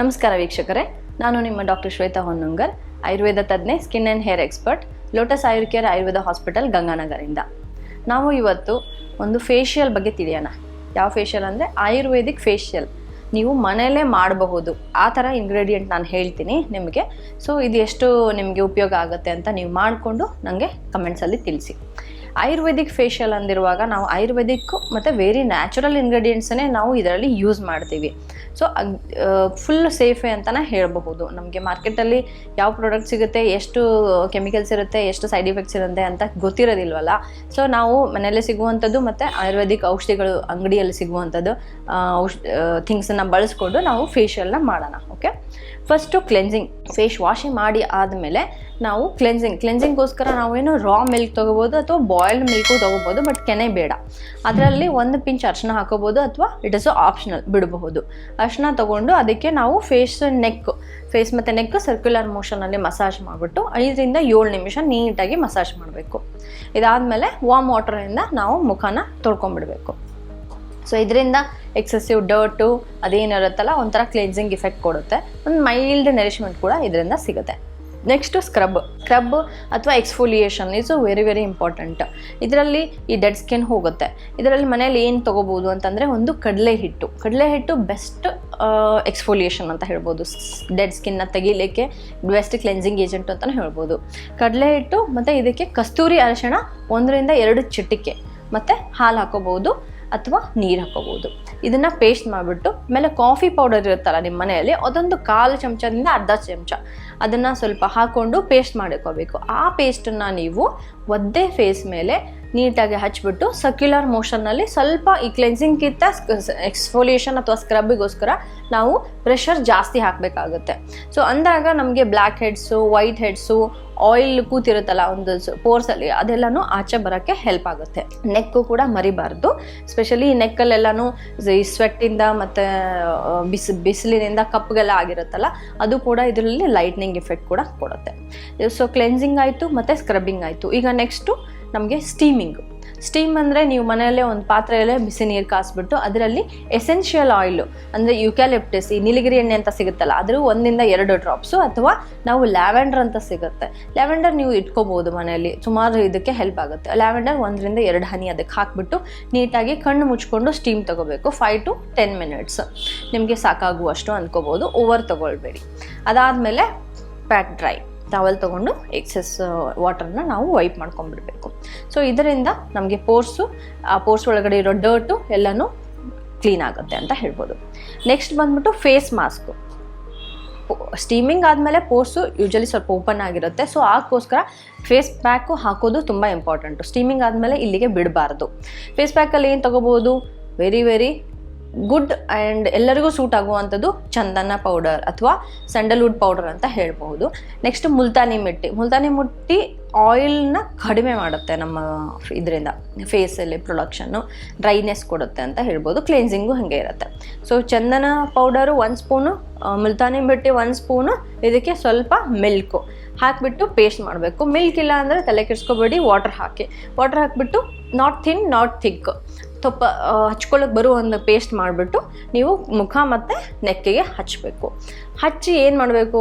ನಮಸ್ಕಾರ ವೀಕ್ಷಕರೇ, ನಾನು ನಿಮ್ಮ doctor Shweta Honnangar, Ayurveda ತಜ್ಞೆ skin and hair expert Lotus Ayur care Ayurveda hospital ಗಂಗಾನಗರಿಂದ. ನಾವು ಇವತ್ತು ಒಂದು ಫೇಶಿಯಲ್ ಬಗ್ಗೆ ತಿಳಿಯೋಣ. ಯಾವ ಫೇಶಿಯಲ್ ಅಂದರೆ? ಆಯುರ್ವೇದಿಕ್ ಫೇಶಿಯಲ್ ನೀವು ಮನೆಯಲ್ಲೇ ಮಾಡಬಹುದು. ಆ ಥರ ಇಂಗ್ರೀಡಿಯೆಂಟ್ ನಾನು ಹೇಳ್ತೀನಿ ನಿಮಗೆ. ಸೊ ಇದು ಎಷ್ಟು ನಿಮಗೆ ಉಪಯೋಗ ಆಗುತ್ತೆ ಅಂತ ನೀವು ಮಾಡಿಕೊಂಡು ನನಗೆ ಕಮೆಂಟ್ಸಲ್ಲಿ ತಿಳಿಸಿ. ಆಯುರ್ವೇದಿಕ್ ಫೇಶಿಯಲ್ ಅಂದಿರುವಾಗ ನಾವು ಆಯುರ್ವೇದಿಕ್ ಮತ್ತು ವೆರಿ ನ್ಯಾಚುರಲ್ ಇಂಗ್ರೀಡಿಯೆಂಟ್ಸನ್ನೇ ನಾವು ಇದರಲ್ಲಿ ಯೂಸ್ ಮಾಡ್ತೀವಿ. ಸೊ ಫುಲ್ ಸೇಫೆ ಅಂತಲೇ ಹೇಳಬಹುದು. ನಮಗೆ ಮಾರ್ಕೆಟಲ್ಲಿ ಯಾವ ಪ್ರಾಡಕ್ಟ್ ಸಿಗುತ್ತೆ, ಎಷ್ಟು ಕೆಮಿಕಲ್ಸ್ ಇರುತ್ತೆ, ಎಷ್ಟು ಸೈಡ್ ಎಫೆಕ್ಟ್ಸ್ ಇರುತ್ತೆ ಅಂತ ಗೊತ್ತಿರೋದಿಲ್ವಲ್ಲ. ಸೊ ನಾವು ಮನೆಯಲ್ಲೇ ಸಿಗುವಂಥದ್ದು ಮತ್ತು ಆಯುರ್ವೇದಿಕ್ ಔಷಧಿಗಳು ಅಂಗಡಿಯಲ್ಲಿ ಸಿಗುವಂಥದ್ದು ಔಷ್ ಥಿಂಗ್ಸನ್ನು ಬಳಸ್ಕೊಂಡು ನಾವು ಫೇಶಿಯಲ್ನ ಮಾಡೋಣ okay first cleansing face washing ಮಾಡಿ ಆದಮೇಲೆ ನಾವು ಕ್ಲೆನ್ಸಿಂಗ್ ಕ್ಲೆನ್ಸಿಂಗ್ಗೋಸ್ಕರ ನಾವೇನು ರಾ ಮಿಲ್ಕ್ ತೊಗೋಬೋದು ಅಥವಾ ಬಾಯ್ಲ್ಡ್ ಮಿಲ್ಕು ತೊಗೋಬೋದು ಬಟ್ ಕೆನೆ ಬೇಡ. ಅದರಲ್ಲಿ ಒಂದು ಪಿಂಚ್ ಅರ್ಶಿನ ಹಾಕೋಬೋದು ಅಥವಾ ಇಟ್ ಇಸ್ ಆಪ್ಷನಲ್ ಬಿಡಬಹುದು. ಅರ್ಶಿನ ತೊಗೊಂಡು ಅದಕ್ಕೆ ನಾವು ಫೇಸ್ ನೆಕ್ ಫೇಸ್ ಮತ್ತು ನೆಕ್ ಸರ್ಕ್ಯುಲರ್ ಮೋಷನಲ್ಲಿ ಮಸಾಜ್ ಮಾಡಿಬಿಟ್ಟು ಐದರಿಂದ ಏಳು ನಿಮಿಷ ನೀಟಾಗಿ ಮಸಾಜ್ ಮಾಡಬೇಕು. ಇದಾದಮೇಲೆ ವಾಮ್ ವಾಟರಿಂದ ನಾವು ಮುಖನ ತೊಳ್ಕೊಂಬಿಡಬೇಕು ಸೊ ಇದರಿಂದ ಎಕ್ಸೆಸಿವ್ ಡರ್ಟು ಅದೇನಿರುತ್ತಲ್ಲ, ಒಂಥರ ಕ್ಲೆನ್ಸಿಂಗ್ ಇಫೆಕ್ಟ್ ಕೊಡುತ್ತೆ. ಒಂದು ಮೈಲ್ಡ್ ನರಿಶ್ಮೆಂಟ್ ಕೂಡ ಇದರಿಂದ ಸಿಗುತ್ತೆ. ನೆಕ್ಸ್ಟು ಸ್ಕ್ರಬ್ ಸ್ಕ್ರಬ್ ಅಥವಾ exfoliation is very very important ಇದರಲ್ಲಿ ಈ ಡೆಡ್ ಸ್ಕಿನ್ ಹೋಗುತ್ತೆ. ಇದರಲ್ಲಿ ಮನೆಯಲ್ಲಿ ಏನು ತೊಗೋಬೋದು ಅಂತಂದರೆ ಒಂದು ಕಡಲೆ ಹಿಟ್ಟು. ಕಡಲೆ ಹಿಟ್ಟು ಬೆಸ್ಟ್ ಎಕ್ಸ್ಫೋಲಿಯೇಷನ್ ಅಂತ ಹೇಳ್ಬೋದು. ಡೆಡ್ ಸ್ಕಿನ್ನ ತೆಗಿಲಿಕ್ಕೆ ಬೆಸ್ಟ್ ಕ್ಲೆನ್ಸಿಂಗ್ ಏಜೆಂಟ್ ಅಂತಲೂ ಹೇಳ್ಬೋದು. ಕಡಲೆ ಹಿಟ್ಟು ಮತ್ತು ಇದಕ್ಕೆ ಕಸ್ತೂರಿ ಅರಿಶಿಣ ಒಂದರಿಂದ ಎರಡು ಚಿಟಿಕೆ. ಮತ್ತು ಹಾಲು ಹಾಕೋಬೋದು ಅಥವಾ ನೀರು ಹಾಕೋಬೋದು ಇದನ್ನು ಪೇಸ್ಟ್ ಮಾಡಿಬಿಟ್ಟು, ಆಮೇಲೆ ಕಾಫಿ ಪೌಡರ್ ಇರುತ್ತಲ್ಲ ನಿಮ್ಮ ಮನೆಯಲ್ಲಿ, ಅದೊಂದು ಕಾಲು ಚಮಚದಿಂದ ಅರ್ಧ ಚಮಚ. ಅದನ್ನು ಸ್ವಲ್ಪ ಹಾಕ್ಕೊಂಡು ಪೇಸ್ಟ್ ಮಾಡ್ಕೋಬೇಕು. ಆ ಪೇಸ್ಟನ್ನು ನೀವು ಒದ್ದೆ ಫೇಸ್ ಮೇಲೆ ನೀಟಾಗಿ ಹಚ್ಬಿಟ್ಟು ಸರ್ಕ್ಯುಲರ್ ಮೋಷನ್ನಲ್ಲಿ ಸ್ವಲ್ಪ ಈ ಕ್ಲೆನ್ಸಿಂಗ್ಗಿಂತ ಎಕ್ಸ್ಫೋಲಿಯೇಷನ್ ಅಥವಾ ಸ್ಕ್ರಬ್ಗೋಸ್ಕರ ನಾವು ಪ್ರೆಷರ್ ಜಾಸ್ತಿ ಹಾಕಬೇಕಾಗುತ್ತೆ. ಸೊ ಅಂದಾಗ ನಮಗೆ blackheads whiteheads oil ಕೂತಿರುತ್ತಲ್ಲ ಒಂದು ಪೋರ್ಸಲ್ಲಿ ಅದೆಲ್ಲನೂ ಆಚೆ ಬರೋಕ್ಕೆ ಹೆಲ್ಪ್ ಆಗುತ್ತೆ. ನೆಕ್ಕು ಕೂಡ ಮರಿಬಾರ್ದು. ಸ್ಪೆಷಲಿ ನೆಕ್ಕಲ್ಲೆಲ್ಲನೂ ಈ ಸ್ವೆಟ್ಟಿಂದ ಮತ್ತು ಬಿಸಿ, ಬಿಸಿಲಿನಿಂದ ಕಪ್ಗೆಲ್ಲ ಆಗಿರುತ್ತಲ್ಲ, ಅದು ಕೂಡ ಇದರಲ್ಲಿ ಲೈಟ್ನಿಂಗ್ ಎಫೆಕ್ಟ್ ಕೂಡ ಕೊಡುತ್ತೆ. ಸೊ ಕ್ಲೆನ್ಸಿಂಗ್ ಆಯಿತು ಮತ್ತು ಸ್ಕ್ರಬ್ಬಿಂಗ್ ಆಯಿತು. ಈಗ ನೆಕ್ಸ್ಟು ನಮಗೆ ಸ್ಟೀಮಿಂಗ್. ಸ್ಟೀಮ್ ಅಂದರೆ ನೀವು ಮನೆಯಲ್ಲೇ ಒಂದು ಪಾತ್ರೆಯಲ್ಲೇ ಬಿಸಿ ನೀರು ಕಾಸ್ಬಿಟ್ಟು ಅದರಲ್ಲಿ ಎಸೆನ್ಷಿಯಲ್ ಆಯಿಲು ಅಂದರೆ ಯುಕ್ಯಾಲಿಪ್ಟಿಸ್ ಈ ನೀಲಗಿರಿ ಎಣ್ಣೆ ಅಂತ ಸಿಗುತ್ತಲ್ಲ, ಅದ್ರ ಒಂದಿಂದ ಎರಡು ಡ್ರಾಪ್ಸು ಅಥವಾ ನಾವು ಲ್ಯಾವೆಂಡರ್ ಅಂತ ಸಿಗುತ್ತೆ. ಲ್ಯಾವೆಂಡರ್ ನೀವು ಇಟ್ಕೋಬೋದು ಮನೆಯಲ್ಲಿ, ಸುಮಾರು ಇದಕ್ಕೆ ಹೆಲ್ಪ್ ಆಗುತ್ತೆ. ಲ್ಯಾವೆಂಡರ್ ಒಂದರಿಂದ ಎರಡು ಹನಿ ಅದಕ್ಕೆ ಹಾಕ್ಬಿಟ್ಟು ನೀಟಾಗಿ ಕಣ್ಣು ಮುಚ್ಕೊಂಡು ಸ್ಟೀಮ್ ತೊಗೋಬೇಕು ಫೈವ್ ಟು ಟೆನ್ ಮಿನಿಟ್ಸ್ ನಿಮಗೆ ಸಾಕಾಗುವಷ್ಟು ಅಂದ್ಕೋಬೋದು ಓವರ್ ತೊಗೊಳ್ಬೇಡಿ. ಅದಾದಮೇಲೆ ಪ್ಯಾಟ್ ಡ್ರೈ ಟವಲ್ ತೊಗೊಂಡು ಎಕ್ಸೆಸ್ ವಾಟರ್ನ ನಾವು ವೈಪ್ ಮಾಡ್ಕೊಂಡ್ಬಿಡ್ಬೇಕು. ಸೊ ಇದರಿಂದ ನಮಗೆ ಪೋರ್ಸು ಆ ಪೋರ್ಸ್ ಒಳಗಡೆ ಇರೋ ಡರ್ಟು ಎಲ್ಲನೂ ಕ್ಲೀನ್ ಆಗುತ್ತೆ ಅಂತ ಹೇಳ್ಬೋದು. ನೆಕ್ಸ್ಟ್ ಬಂದ್ಬಿಟ್ಟು ಫೇಸ್ ಮಾಸ್ಕು ಸ್ಟೀಮಿಂಗ್ ಆದಮೇಲೆ ಪೋರ್ಸು ಯೂಶಲಿ ಸ್ವಲ್ಪ ಓಪನ್ ಆಗಿರುತ್ತೆ. ಸೊ ಅದಕ್ಕೋಸ್ಕರ ಫೇಸ್ ಪ್ಯಾಕು ಹಾಕೋದು ತುಂಬ ಇಂಪಾರ್ಟೆಂಟು ಸ್ಟೀಮಿಂಗ್ ಆದಮೇಲೆ ಇಲ್ಲಿಗೆ ಬಿಡಬಾರ್ದು. ಫೇಸ್ ಪ್ಯಾಕಲ್ಲಿ ಏನು ತೊಗೋಬೋದು? ವೆರಿ ವೆರಿ ಗುಡ್ ಆ್ಯಂಡ್ ಎಲ್ಲರಿಗೂ ಸೂಟ್ ಆಗುವಂಥದ್ದು ಚಂದನ ಪೌಡರ್ ಅಥವಾ ಸ್ಯಾಂಡಲ್ವುಡ್ ಪೌಡರ್ ಅಂತ ಹೇಳ್ಬೋದು ನೆಕ್ಸ್ಟ್ ಮುಲ್ತಾನಿ ಮಿಟ್ಟಿ. ಮುಲ್ತಾನಿ ಮುಟ್ಟಿ ಆಯಿಲ್ನ ಕಡಿಮೆ ಮಾಡುತ್ತೆ ನಮ್ಮ ಇದರಿಂದ, ಫೇಸಲ್ಲಿ ಪ್ರೊಡಕ್ಷನ್ನು, ಡ್ರೈನೆಸ್ ಕೊಡುತ್ತೆ ಅಂತ ಹೇಳ್ಬೋದು. ಕ್ಲೆನ್ಸಿಂಗು ಹಾಗೆ ಇರುತ್ತೆ. ಸೊ ಚಂದನ ಪೌಡರು ಒಂದು ಸ್ಪೂನು ಮುಲ್ತಾನಿ ಮಿಟ್ಟಿ ಒಂದು ಸ್ಪೂನು, ಇದಕ್ಕೆ ಸ್ವಲ್ಪ ಮಿಲ್ಕು ಹಾಕಿಬಿಟ್ಟು ಪೇಸ್ಟ್ ಮಾಡಬೇಕು. ಮಿಲ್ಕ್ ಇಲ್ಲ ಅಂದರೆ ತಲೆ ಕೆಡಿಸ್ಕೊಬೇಡಿ ವಾಟರ್ ಹಾಕಿ. ವಾಟರ್ ಹಾಕಿಬಿಟ್ಟು, ನಾಟ್ ಥಿನ್, ನಾಟ್ ಥಿಕ್. ತುಪ್ಪ ಹಚ್ಕೊಳ್ಳೋಕೆ ಬರೋ ಒಂದು ಪೇಸ್ಟ್ ಮಾಡಿಬಿಟ್ಟು ನೀವು ಮುಖ ಮತ್ತು ನೆಕ್ಕಿಗೆ ಹಚ್ಚಬೇಕು ಹಚ್ಚಿ ಏನು ಮಾಡಬೇಕು?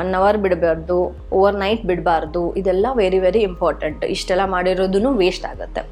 ಒನ್ ಅವರ್ ಬಿಡಬಾರ್ದು ಓವರ್ ನೈಟ್ ಬಿಡಬಾರ್ದು, ಇದೆಲ್ಲ ವೆರಿ ವೆರಿ ಇಂಪಾರ್ಟೆಂಟ್ ಇಷ್ಟೆಲ್ಲ ಮಾಡಿರೋದು ವೇಸ್ಟ್ ಆಗುತ್ತೆ.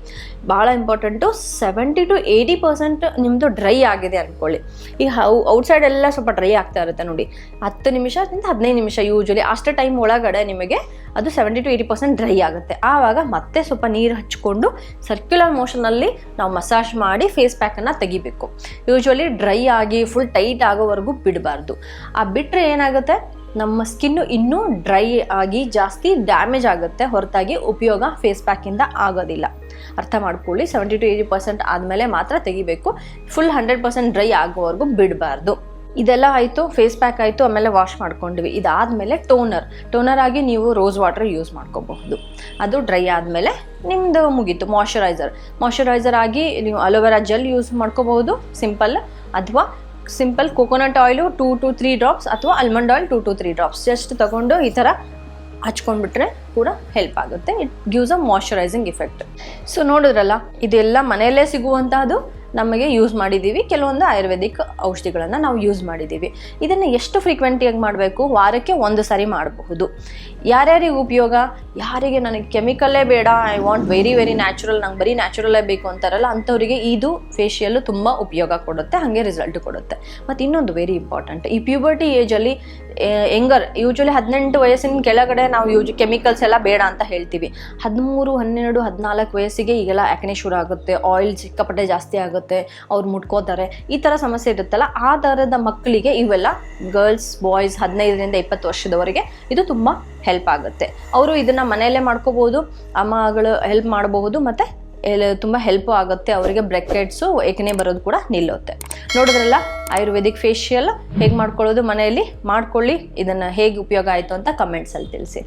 ಭಾಳ important seventy to eighty percent ನಿಮ್ಮದು ಡ್ರೈ ಆಗಿದೆ ಅಂದ್ಕೊಳ್ಳಿ ಈ ಹೌ ಔಟ್ಸೈಡ್ ಎಲ್ಲ ಸ್ವಲ್ಪ ಡ್ರೈ ಆಗ್ತಾ ಇರುತ್ತೆ ನೋಡಿ. ಹತ್ತು ನಿಮಿಷದಿಂದ ಹದಿನೈದು ನಿಮಿಷ ಯೂಶ್ವಲಿ ಅಷ್ಟು ಟೈಮ್ ಒಳಗಡೆ ನಿಮಗೆ ಅದು seventy to eighty percent dry ಆಗುತ್ತೆ. ಆವಾಗ ಮತ್ತೆ ಸ್ವಲ್ಪ ನೀರು ಹಚ್ಕೊಂಡು ಸರ್ಕ್ಯುಲರ್ ಮೋಷನಲ್ಲಿ ನಾವು ಮಸಾಜ್ ಮಾಡಿ ಫೇಸ್ ಪ್ಯಾಕನ್ನು ತೆಗಿಬೇಕು. ಯೂಶ್ವಲಿ ಡ್ರೈ ಆಗಿ ಫುಲ್ ಟೈಟ್ ಆಗೋವರೆಗೂ ಬಿಡಬಾರ್ದು. ಆ ಬಿಟ್ಟರೆ ಏನಾಗುತ್ತೆ? ನಮ್ಮ ಸ್ಕಿನ್ನು ಇನ್ನೂ ಡ್ರೈ ಆಗಿ ಜಾಸ್ತಿ ಡ್ಯಾಮೇಜ್ ಆಗುತ್ತೆ. ಹೊರತಾಗಿ ಉಪಯೋಗ ಫೇಸ್ ಪ್ಯಾಕಿಂದ ಆಗೋದಿಲ್ಲ. ಅರ್ಥ ಮಾಡ್ಕೊಳ್ಳಿ. ಸೆವೆಂಟಿ ಟು ಏಯ್ಟಿ ಪರ್ಸೆಂಟ್ ಆದಮೇಲೆ ಮಾತ್ರ ತೆಗಿಬೇಕು. ಫುಲ್ ಹಂಡ್ರೆಡ್ ಪರ್ಸೆಂಟ್ ಡ್ರೈ ಆಗೋವರೆಗೂ ಬಿಡಬಾರ್ದು. ಇದೆಲ್ಲ ಆಯಿತು ಫೇಸ್ ಪ್ಯಾಕ್ ಆಯಿತು, ಆಮೇಲೆ ವಾಶ್ ಮಾಡ್ಕೊಂಡ್ವಿ. ಇದಾದಮೇಲೆ ಟೋನರ್ ಟೋನರ್ ಆಗಿ ನೀವು ರೋಸ್ ವಾಟರ್ ಯೂಸ್ ಮಾಡ್ಕೋಬಹುದು. ಅದು ಡ್ರೈ ಆದಮೇಲೆ ನಿಮ್ಮದು ಮುಗೀತು. ಮಾಯ್ಶ್ಚರೈಸರ್ ಮಾಯ್ಶ್ಚರೈಸರ್ ಆಗಿ ನೀವು ಅಲೋವೆರಾ ಜೆಲ್ ಯೂಸ್ ಮಾಡ್ಕೋಬಹುದು. ಸಿಂಪಲ್ ಅಥವಾ simple coconut oil two to three drops ಅಥವಾ almond oil two to three drops. Just ತಗೊಂಡು ಈ ಥರ ಹಚ್ಕೊಂಡ್ಬಿಟ್ರೆ ಕೂಡ ಹೆಲ್ಪ್ ಆಗುತ್ತೆ. It gives a moisturising effect so ನೋಡಿದ್ರಲ್ಲ, ಇದೆಲ್ಲ ಮನೆಯಲ್ಲೇ ಸಿಗುವಂತಹದ್ದು? ನಮಗೆ ಯೂಸ್ ಮಾಡಿದ್ದೀವಿ ಕೆಲವೊಂದು ಆಯುರ್ವೇದಿಕ್ ಔಷಧಿಗಳನ್ನು ನಾವು ಯೂಸ್ ಮಾಡಿದ್ದೀವಿ ಇದನ್ನು ಎಷ್ಟು ಫ್ರೀಕ್ವೆಂಟಿಯಾಗಿ ಮಾಡಬೇಕು? ವಾರಕ್ಕೆ ಒಂದು ಸಾರಿ ಮಾಡಬಹುದು. ಯಾರ್ಯಾರಿಗೆ ಉಪಯೋಗ? ಯಾರಿಗೆ ನನಗೆ ಕೆಮಿಕಲ್ಲೇ ಬೇಡ I want very very natural ನಂಗೆ ಬರೀ ನ್ಯಾಚುರಲ್ಲೇ ಬೇಕು ಅಂತಾರಲ್ಲ, ಅಂಥವರಿಗೆ ಇದು ಫೇಶಿಯಲ್ಲು ತುಂಬ ಉಪಯೋಗ ಕೊಡುತ್ತೆ, ಹಾಗೆ ರಿಸಲ್ಟ್ ಕೊಡುತ್ತೆ. ಮತ್ತು ಇನ್ನೊಂದು ವೆರಿ ಇಂಪಾರ್ಟೆಂಟ್ ಈ ಪ್ಯೂಬರ್ಟಿ ಏಜಲ್ಲಿ ಹೆಂಗರ್ ಯೂಶ್ವಲಿ ಹದಿನೆಂಟು ವಯಸ್ಸಿನ ಕೆಳಗಡೆ ನಾವು ಯೂಜ್ ಕೆಮಿಕಲ್ಸ್ ಎಲ್ಲ ಬೇಡ ಅಂತ ಹೇಳ್ತೀವಿ. ಹದಿಮೂರು, ಹನ್ನೆರಡು, ಹದಿನಾಲ್ಕು ವಯಸ್ಸಿಗೆ ಈಗೆಲ್ಲ ಆ್ಯಕ್ನೆ ಶುರು ಆಗುತ್ತೆ. ಆಯಿಲ್ ಸಿಕ್ಕಾಪಟ್ಟೆ ಜಾಸ್ತಿ ಆಗುತ್ತೆ. ಅವ್ರು ಮುಟ್ಕೋತಾರೆ. ಈ ಥರ ಸಮಸ್ಯೆ ಇರುತ್ತಲ್ಲ, ಆ ಥರದ ಮಕ್ಕಳಿಗೆ ಇವೆಲ್ಲ ಗರ್ಲ್ಸ್ ಬಾಯ್ಸ್ ಹದಿನೈದರಿಂದ ಇಪ್ಪತ್ತು ವರ್ಷದವರೆಗೆ ಇದು ತುಂಬ ಹೆಲ್ಪ್ ಆಗುತ್ತೆ. ಅವರು ಇದನ್ನು ಮನೆಯಲ್ಲೇ ಮಾಡ್ಕೋಬೋದು ಅಮ್ಮಗಳು ಹೆಲ್ಪ್ ಮಾಡಬಹುದು, ಮತ್ತು ತುಂಬ ಹೆಲ್ಪ್ ಆಗುತ್ತೆ ಅವರಿಗೆ ಬ್ರೆಕೆಟ್ಸು ಏಕನೆ ಬರೋದು ಕೂಡ ನಿಲ್ಲುತ್ತೆ. ನೋಡಿದ್ರಲ್ಲ, ಆಯುರ್ವೇದಿಕ್ ಫೇಶಿಯಲ್ ಹೇಗೆ ಮಾಡ್ಕೊಳ್ಳೋದು ಮನೆಯಲ್ಲಿ? ಮಾಡ್ಕೊಳ್ಳಿ, ಇದನ್ನು ಹೇಗೆ ಉಪಯೋಗ ಆಯಿತು ಅಂತ ಕಮೆಂಟ್ಸಲ್ಲಿ ತಿಳಿಸಿ.